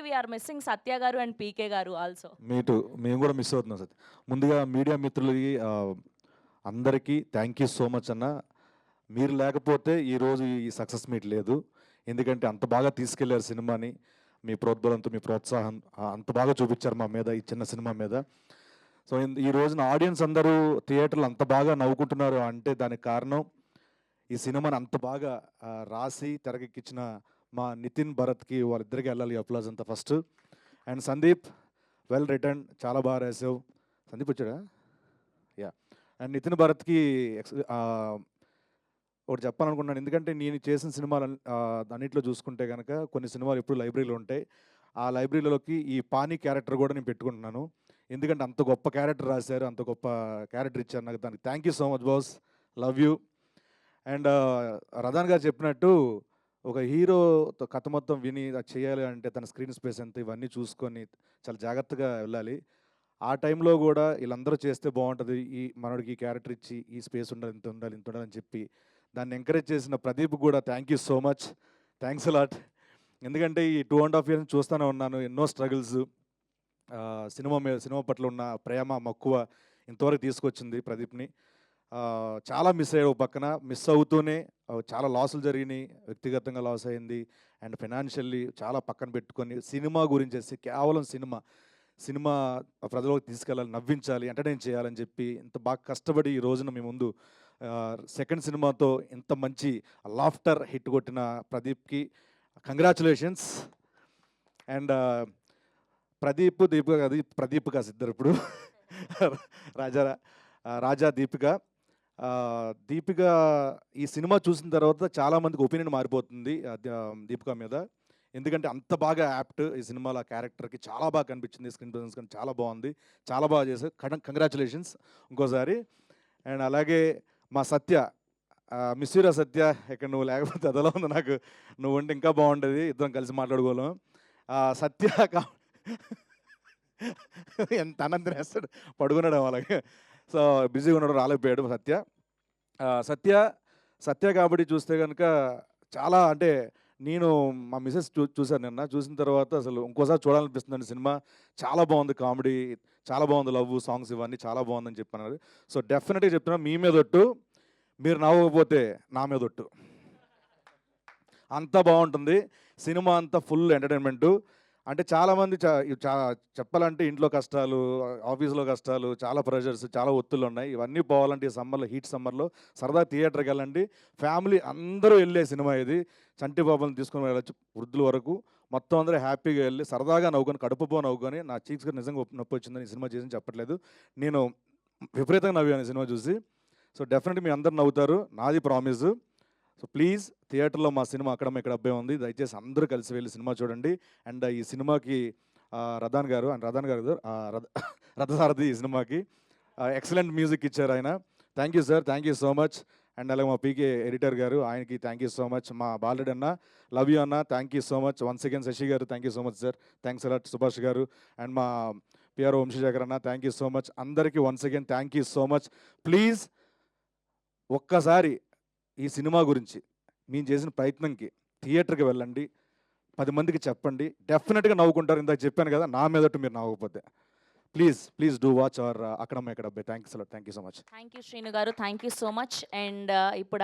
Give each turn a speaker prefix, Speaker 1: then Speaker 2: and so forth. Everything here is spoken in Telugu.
Speaker 1: We are missing Satya garu and PK garu also
Speaker 2: me too మేము కూడా మిస్ అవుతున్నాం సత్య ముందుగా మీడియా మిత్రులకి ఆ, అందరికీ థ్యాంక్ యూ సో మచ్ అన్న. మీరు లేకపోతే ఈరోజు ఈ సక్సెస్ మీట్ లేదు. ఎందుకంటే అంత బాగా తీసుకెళ్ళారు సినిమాని. మీ ప్రోద్బలంతో మీ ప్రోత్సాహం ఆ, అంత బాగా చూపించారు మా మీద ఈ చిన్న సినిమా మీద. సో ఇన్- ఈ రోజున ఆడియన్స్ అందరూ థియేటర్లు అంత బాగా నవ్వుకుంటున్నారు అంటే దానికి కారణం ఈ సినిమాని అంత బాగా ఆ, రాసి తెరకెక్కించిన మా నితిన్ భరత్కి వాళ్ళిద్దరికి వెళ్ళాలి అప్లాజ్ అంతా first. And Sandeep well written చాలా బాగా రాసావు. సందీప్ వచ్చాడా? యా. అండ్ నితిన్ భరత్కి ఎక్స్ ఒకటి చెప్పాలనుకున్నాను ఎందుకంటే నేను చేసిన సినిమాలు అన్నింటిలో చూసుకుంటే కనుక కొన్ని సినిమాలు ఎప్పుడు లైబ్రరీలో ఉంటాయి. ఆ లైబ్రరీలోకి ఈ పానీ క్యారెక్టర్ కూడా నేను పెట్టుకుంటున్నాను. ఎందుకంటే అంత గొప్ప క్యారెక్టర్ రాశారు అంత గొప్ప క్యారెక్టర్ ఇచ్చారు నాకు దానికి. Thank you so much boss. Love you. And Radhan garu చెప్పినట్టు ఒక హీరో కథ మొత్తం విని అది చేయాలి అంటే తన స్క్రీన్ స్పేస్ ఎంత ఇవన్నీ చూసుకొని చాలా జాగ్రత్తగా వెళ్ళాలి. ఆ టైంలో కూడా వీళ్ళందరూ చేస్తే బాగుంటుంది. ఈ మనోడికి ఈ క్యారెక్టర్ ఇచ్చి ఈ స్పేస్ ఉండాలి ఇంత ఉండాలి ఇంత ఉండాలని చెప్పి దాన్ని ఎంకరేజ్ చేసిన ప్రదీప్ కూడా thank you so much. Thanks a lot ఎందుకంటే ఈ టూ అండ్ హాఫ్ ఇయర్స్ చూస్తూనే ఉన్నాను ఎన్నో స్ట్రగుల్స్. సినిమా మీద సినిమా పట్ల ఉన్న ప్రేమ మక్కువ ఇంతవరకు తీసుకొచ్చింది ప్రదీప్ని. చాలా మిస్ అయ్యాడు పక్కన. మిస్ అవుతూనే చాలా లాసులు జరిగినాయి. వ్యక్తిగతంగా లాస్ అయింది. అండ్ ఫైనాన్షియల్లీ చాలా పక్కన పెట్టుకొని సినిమా గురించి కేవలం సినిమా సినిమా ప్రజలకు తీసుకెళ్ళాలి నవ్వించాలి ఎంటర్టైన్ చేయాలని చెప్పి ఇంత బాగా కష్టపడి ఈ రోజున మీ ముందు సెకండ్ సినిమాతో ఇంత మంచి లాఫ్టర్ హిట్ కొట్టిన ప్రదీప్కి కంగ్రాచులేషన్స్. అండ్ ప్రదీప్ దీపిక అది ప్రదీప్ కాదు ఇద్దరు ఇప్పుడు. రాజా రాజా దీపిక. దీపిక ఈ సినిమా చూసిన తర్వాత చాలా మందికి ఒపీనియన్ మారిపోతుంది దీపిక మీద. ఎందుకంటే అంత బాగా యాప్ట్ ఈ సినిమాలో ఆ క్యారెక్టర్కి. చాలా బాగా కనిపించింది స్క్రీన్ ప్రెజెన్స్ కానీ చాలా బాగుంది. చాలా బాగా చేశారు. కంగ్రాచులేషన్స్ ఇంకోసారి. అండ్ అలాగే మా సత్య మిస్యూరా సత్య ఇక్కడ నువ్వు లేకపోతే అదలా ఉంది నాకు. నువ్వు ఉంటే ఇంకా బాగుంటుంది ఇద్దరం కలిసి మాట్లాడుకోలేం సత్య కా ఎంత అనంతరం వేస్తాడు పడుకున్నాడు అలాగే. సో బిజీగా ఉన్నాడు రాలేకపోయాడు సత్య. సత్య సత్య కాబట్టి చూస్తే కనుక చాలా అంటే నేను మా మిసెస్ చూ చూశాను నిన్న. చూసిన తర్వాత అసలు ఇంకోసారి చూడాలనిపిస్తుందండి సినిమా. చాలా బాగుంది కామెడీ చాలా బాగుంది లవ్ సాంగ్స్ ఇవన్నీ చాలా బాగుందని చెప్పన్నారు. సో డెఫినెట్గా చెప్తున్నా మీ మీద ఒట్టు మీరు నవ్వకపోతే నా మీద ఒట్టు. అంత బాగుంటుంది. సినిమా అంతా ఫుల్ ఎంటర్టైన్మెంటు. అంటే చాలామంది చా చెప్పాలంటే ఇంట్లో కష్టాలు ఆఫీస్లో కష్టాలు చాలా ప్రెషర్స్ చాలా ఒత్తులు ఉన్నాయి. ఇవన్నీ పోవాలంటే ఈ సమ్మర్లో హీట్ సమ్మర్లో సరదా థియేటర్కి వెళ్ళండి. ఫ్యామిలీ అందరూ వెళ్ళే సినిమా ఇది. చంటి బాబుని తీసుకుని వెళ్ళచ్చు వృద్ధుల వరకు. మొత్తం అందరూ హ్యాపీగా వెళ్ళి సరదాగా నవ్వుకొని కడుపుపో నవ్వుకొని నా చీక్స్కి నిజంగా నొప్పి వచ్చిందని ఈ సినిమా చేసి చెప్పట్లేదు. నేను విపరీతంగా నవ్వాను ఈ సినిమా చూసి. సో డెఫినెట్గా మీ అందరు నవ్వుతారు. నాది ప్రామిస్. సో ప్లీజ్ థియేటర్లో మా సినిమా అక్కడ ఇక్కడ అబ్బాయి ఉంది. దయచేసి అందరూ కలిసి వెళ్ళి సినిమా చూడండి. అండ్ ఈ సినిమాకి ఆ, గారు అండ్ రథాన్ గారు రథ రథసారథి ఈ సినిమాకి. ఎక్సలెంట్ మ్యూజిక్ ఇచ్చారు ఆయన. Thank you sir. Thank you so much. And అలాగే మా పీకే ఎడిటర్ గారు ఆయనకి థ్యాంక్ యూ సో మచ్. మా బాలుడు అన్న లవ్ యూ అన్న thank you so much. Once again Sashi garu thank you so much sir. Thanks a lot Subhash garu. And మా పిఆర్ వంశీశేఖర్ అన్న థ్యాంక్ యూ సో మచ్. అందరికీ once again thank you so much. Please ఒక్కసారి ఈ సినిమా గురించి మేము చేసిన ప్రయత్నంకి థియేటర్కి వెళ్ళండి పది మందికి చెప్పండి డెఫినెట్గా నవ్వుకుంటారు. ఇందాక చెప్పాను కదా నా మీదట్టు మీరు నవ్వకపోతే. Please please do watch our అక్కడ ఇక్కడ sir thank you so much.
Speaker 1: Thank you Srinu garu. Thank you so much and ఇప్పుడు